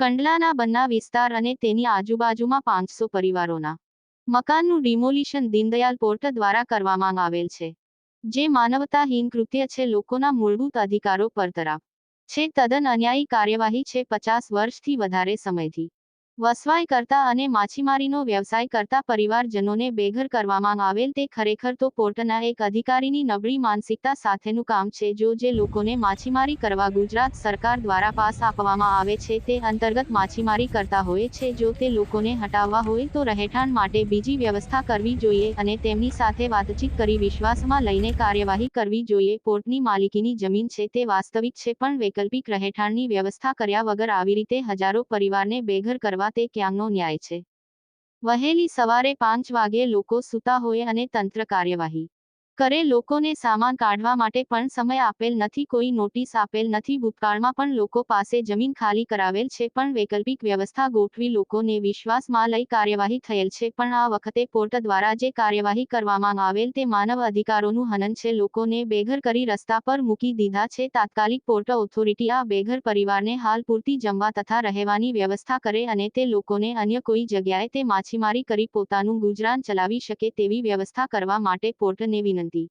કંડલાના બન્ના વિસ્તાર અને તેની આજુબાજુમાં પાંચસો પરિવારોના. મકાનનું ડિમોલિશન દીનદયાલ પોર્ટ દ્વારા કરવામાં આવેલ છે, જે માનવતાહીન કૃત્ય છે લોકોના મૂળભૂત અધિકારો પર તરાપ. છે તદ્દન અન્યાયી કાર્યવાહી છે પચાસ વર્ષથી વધારે સમયથી. વસવાઈ કરતા અને માછીમારીનો વ્યવસાય કરતા પરિવારજનોને બેઘર કરવામાં આવેલ તે ખરેખર તો પોર્ટના એક અધિકારીની નબળી માનસિકતા સાથેનું કામ છે જો જે લોકોને માછીમારી કરવા ગુજરાત સરકાર દ્વારા પાસ આપવામાં આવે છે તે અંતર્ગત માછીમારી કરતા હોય છે જો તે લોકોને હટાવવા હોય તો રહેઠાણ માટે બીજી વ્યવસ્થા કરવી જોઈએ અને તેમની સાથે વાતચીત કરી વિશ્વાસમાં લઈને કાર્યવાહી કરવી જોઈએ. પોર્ટની માલિકીની જમીન છે તે વાસ્તવિક છે પણ વૈકલ્પિક રહેઠાણની વ્યવસ્થા કર્યા વગર આવી રીતે હજારો પરિવારને બેઘર કરવા તે ક્યાંનો ન્યાય છે? વહેલી સવારે પાંચ વાગે લોકો સૂતા હોય અને તંત્ર કાર્યવાહી કરે લોકોને સામાન કાઢવા માટે પણ સમય આપેલ નથી, કોઈ નોટિસ આપેલ નથી. ભૂતકાળમાં પણ લોકો પાસે જમીન ખાલી કરાવેલ છે, પણ વૈકલ્પિક વ્યવસ્થા ગોઠવી લોકોને વિશ્વાસમાં લઈ કાર્યવાહી થયેલ છે. પણ આ વખતે પોર્ટ દ્વારા જે કાર્યવાહી કરવામાં આવેલ તે માનવ અધિકારોનું હનન છે. લોકોને બેઘર કરી રસ્તા પર મૂકી દીધા છે. તાત્કાલિક પોર્ટ ઓથોરિટી આ બેઘર પરિવારને હાલ પૂરતી જમવા તથા રહેવાની વ્યવસ્થા કરે અને તે લોકોને અન્ય કોઈ જગ્યાએ તે માછીમારી કરી પોતાનું ગુજરાન ચલાવી શકે તેવી વ્યવસ્થા કરવા માટે પોર્ટને વિનંતી. Santi,